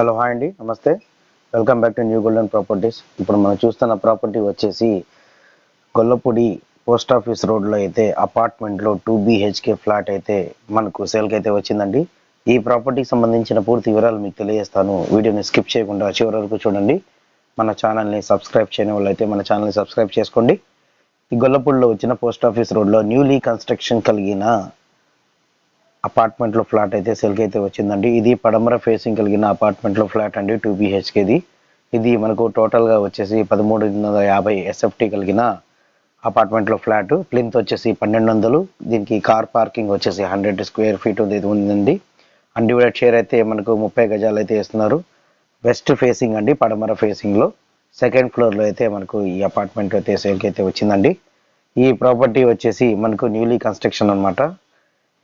Hello hi అండి. నమస్తే. Welcome back to new golden properties ఇప్పుడు మనం చూస్తున్న ప్రాపర్టీ వచ్చేసి గొల్లపూడి పోస్ట్ ఆఫీస్ రోడ్లో అయితే అపార్ట్మెంట్లో టూ బీహెచ్కే ఫ్లాట్ అయితే మనకు సేల్కి అయితే వచ్చిందండి. ఈ ప్రాపర్టీకి సంబంధించిన పూర్తి వివరాలు మీకు తెలియజేస్తాను. వీడియోని స్కిప్ చేయకుండా చివరి వరకు చూడండి. మన ఛానల్ని సబ్స్క్రైబ్ చేయని వాళ్ళు అయితే మన ఛానల్ని సబ్స్క్రైబ్ చేసుకోండి. ఈ గొల్లపూడిలో వచ్చిన పోస్ట్ ఆఫీస్ రోడ్లో న్యూలీ కన్స్ట్రక్షన్ కలిగిన అపార్ట్మెంట్లో ఫ్లాట్ అయితే సెల్కి అయితే వచ్చిందండి. ఇది పడమర ఫేసింగ్ కలిగిన అపార్ట్మెంట్లో ఫ్లాట్ అండి టూ బీహెచ్కేది. ఇది మనకు టోటల్గా వచ్చేసి పదమూడు వందల యాభై ఎస్ఎఫ్టీ కలిగిన అపార్ట్మెంట్లో ఫ్లాట్. ప్లింత్ వచ్చేసి పన్నెండు వందలు దీనికి కార్ పార్కింగ్ వచ్చేసి హండ్రెడ్ స్క్వేర్ ఫీట్ ఇది ఉందండి. అన్డివైడెడ్ షేర్ అయితే మనకు ముప్పై గజాలు అయితే ఇస్తున్నారు. వెస్ట్ ఫేసింగ్ అండి పడమర ఫేసింగ్లో. సెకండ్ ఫ్లోర్లో అయితే మనకు ఈ అపార్ట్మెంట్ అయితే సేల్కి అయితే వచ్చిందండి. ఈ ప్రాపర్టీ వచ్చేసి మనకు న్యూలీ కన్స్ట్రక్షన్ అనమాట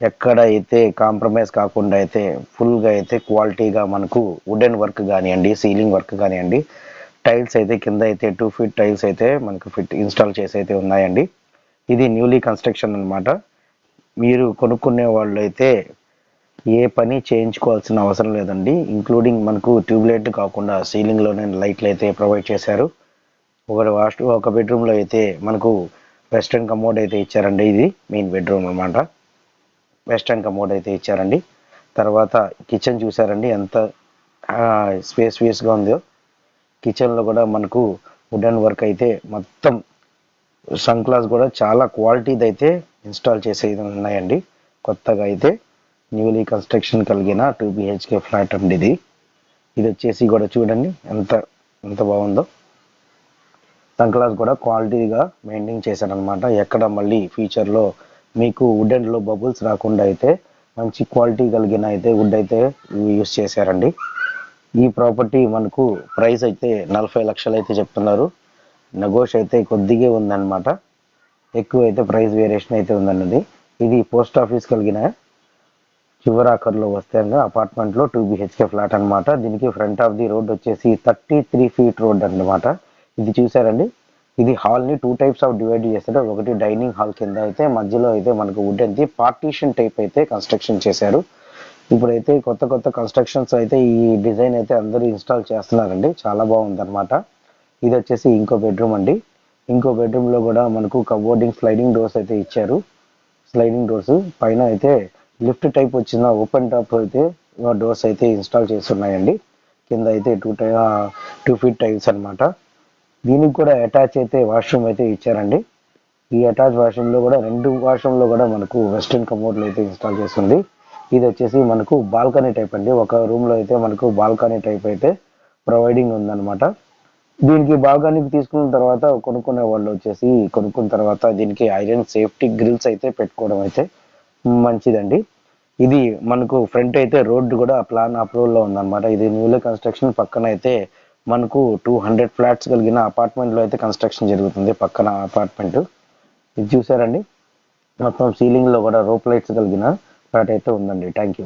ఎక్కడ అయితే కాంప్రమైజ్ కాకుండా అయితే ఫుల్గా అయితే క్వాలిటీగా మనకు వుడెన్ వర్క్ కానివ్వండి సీలింగ్ వర్క్ కానివ్వండి టైల్స్ అయితే కింద అయితే టూ ఫీట్ టైల్స్ అయితే మనకు ఫిట్ ఇన్స్టాల్ చేసి అయితే ఉన్నాయండి. ఇది న్యూలీ కన్స్ట్రక్షన్ అన్నమాట. మీరు కొనుక్కునే వాళ్ళు అయితే ఏ పని చేయించుకోవాల్సిన అవసరం లేదండి. ఇంక్లూడింగ్ మనకు ట్యూబ్లైట్ కాకుండా సీలింగ్లోనే లైట్లు అయితే ప్రొవైడ్ చేశారు. ఒక వాష్ ఒక బెడ్రూమ్లో అయితే మనకు వెస్ట్రన్ కమోడ్ అయితే ఇచ్చారండి. ఇది మెయిన్ బెడ్రూమ్ అన్నమాట. వెస్ట్రన్ కమోడ్ అయితే ఇచ్చారండి. తర్వాత కిచెన్ చూసారండి ఎంత స్పేస్ స్పేస్గా ఉందో. కిచెన్లో కూడా మనకు వుడెన్ వర్క్ అయితే మొత్తం సన్ గ్లాస్ కూడా చాలా క్వాలిటీది అయితే ఇన్స్టాల్ చేసేది ఉన్నాయండి. కొత్తగా అయితే న్యూలీ కన్స్ట్రక్షన్ కలిగిన టూ బిహెచ్కే ఫ్లాట్ అండి ఇది. ఇది వచ్చేసి కూడా చూడండి ఎంత ఎంత బాగుందో. సన్ గ్లాస్ కూడా క్వాలిటీగా మెయింటైన్ చేశారనమాట ఎక్కడ మళ్ళీ ఫ్యూచర్లో మీకు వుడెన్లో బబుల్స్ రాకుండా అయితే మంచి క్వాలిటీ కలిగిన అయితే వుడ్ అయితే యూస్ చేశారండి. ఈ ప్రాపర్టీ మనకు ప్రైస్ అయితే నలభై లక్షలు అయితే చెప్తున్నారు. నగోష్ అయితే కొద్దిగా ఉందన్నమాట. ఎక్కువ అయితే ప్రైస్ వేరియేషన్ అయితే ఉందన్నది. ఇది పోస్ట్ ఆఫీస్ కలిగిన చివరాకర్లో వస్తే అపార్ట్మెంట్లో టూ బిహెచ్కే ఫ్లాట్ అనమాట దీనికి ఫ్రంట్ ఆఫ్ ది రోడ్ వచ్చేసి థర్టీ త్రీ ఫీట్ రోడ్ అనమాట ఇది చూసారండి ఇది హాల్ని టూ టైప్స్ ఆఫ్ డివైడ్ చేస్తారు. ఒకటి డైనింగ్ హాల్ కింద అయితే మధ్యలో అయితే మనకు వుడ్ అంది. పార్టీషన్ టైప్ అయితే కన్స్ట్రక్షన్ చేశారు. ఇప్పుడైతే కొత్త కొత్త కన్స్ట్రక్షన్స్ అయితే ఈ డిజైన్ అయితే అందరూ ఇన్స్టాల్ చేస్తున్నారండి. చాలా బాగుందన్నమాట. ఇది వచ్చేసి ఇంకో బెడ్రూమ్ అండి. ఇంకో బెడ్రూమ్లో కూడా మనకు కబోర్డింగ్ స్లైడింగ్ డోర్స్ అయితే ఇచ్చారు. స్లైడింగ్ డోర్స్ పైన అయితే లిఫ్ట్ టైప్ వచ్చిన ఓపెన్ టాప్ అయితే డోర్స్ అయితే ఇన్స్టాల్ చేస్తున్నాయండి. కింద అయితే two tie two feet tiles అన్నమాట. దీనికి కూడా అటాచ్ అయితే వాష్రూమ్ అయితే ఇచ్చారండి. ఈ అటాచ్ వాష్రూమ్లో కూడా రెండు వాష్రూమ్లో కూడా మనకు వెస్ట్రన్ కమోడ్లు అయితే ఇన్స్టాల్ చేస్తుంది. ఇది వచ్చేసి మనకు బాల్కనీ టైప్ అండి. ఒక రూమ్లో అయితే మనకు బాల్కనీ టైప్ అయితే ప్రొవైడింగ్ ఉందన్నమాట. దీనికి బాల్కనీకి తీసుకున్న తర్వాత కొనుక్కునే వాళ్ళు వచ్చేసి కొనుక్కున్న తర్వాత దీనికి ఐరన్ సేఫ్టీ గ్రిల్స్ అయితే పెట్టుకోవడం అయితే మంచిదండి. ఇది మనకు ఫ్రంట్ అయితే రోడ్డు కూడా ప్లాన్ అప్రూవల్లో ఉందన్నమాట. ఇది న్యూలీ కన్స్ట్రక్షన్ పక్కన అయితే మనకు టూ హండ్రెడ్ ఫ్లాట్స్ కలిగిన అపార్ట్మెంట్లో అయితే కన్స్ట్రక్షన్ జరుగుతుంది పక్కన అపార్ట్మెంట్. ఇది చూసారండి? మొత్తం సీలింగ్లో కూడా రోప్ లైట్స్ కలిగిన ఫ్లాట్ అయితే ఉందండి. Thank you